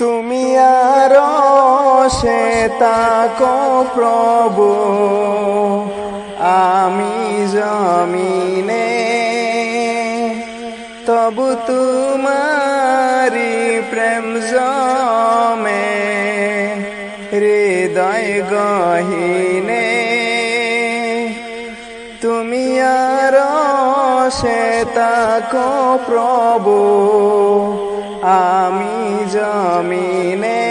তুমি আর সে তাকো প্রভু। আমি জমিনে, তবু তোমারি প্রেম জমে। হৃদয় গহিনে, তুমি আর সে তাকো প্রভু। আমি জমিনে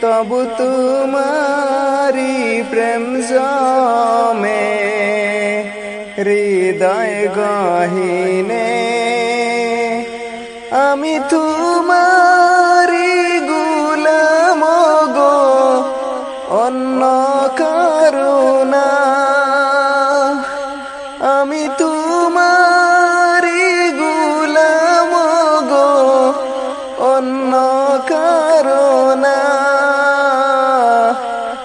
তবু তোমারি প্রেম জমে হৃদয় গহিনে আমি তোমারি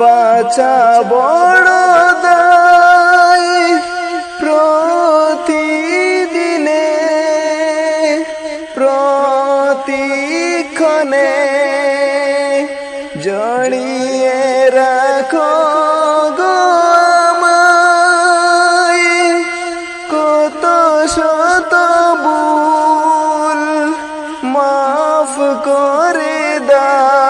বাঁচা বড় দায় প্রতিদিনে প্রতিক্ষণে জড়িয়ে রাখো গো আমায়। মাফ করে দাও।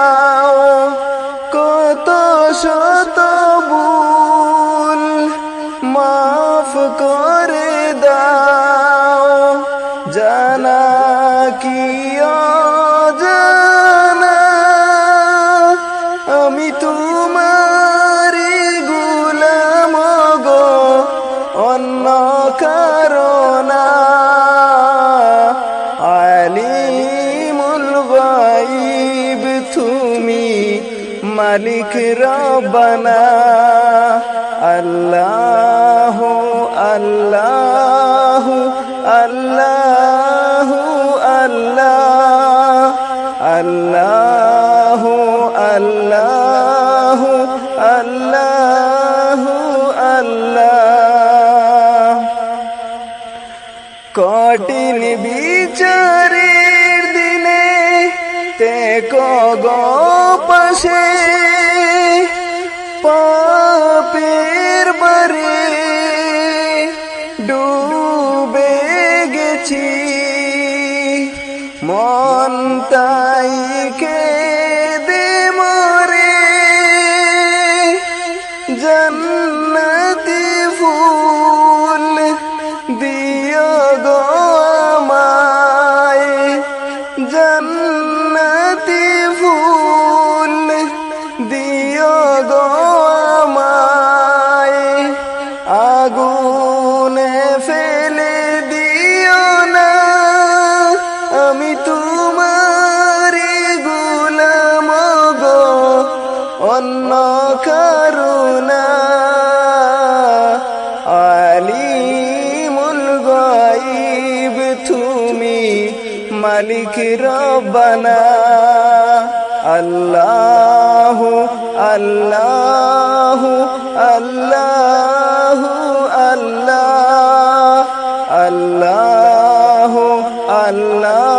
করে দাও। জানা কি জানা আমি তোমারি গুলাম গো, অন্য কারণা আলিমুল গাইব তুমি মালিক রব্বানা। আল্লাহ আল্লাহ আল্লাহ আল্লাহ আল্লাহ আল্লাহ আল্লাহ আল্লাহ। কঠিন বিচারের দিনে তে গো পাশে, পাপের বারে ঘন্টাই কে অন্য করুণা। আলিমুল গাইব তুমি মালিক রব্বানা। আল্লাহ আল্লাহ আল্লাহ আল্লাহ। আল্লাহ আল্লাহ।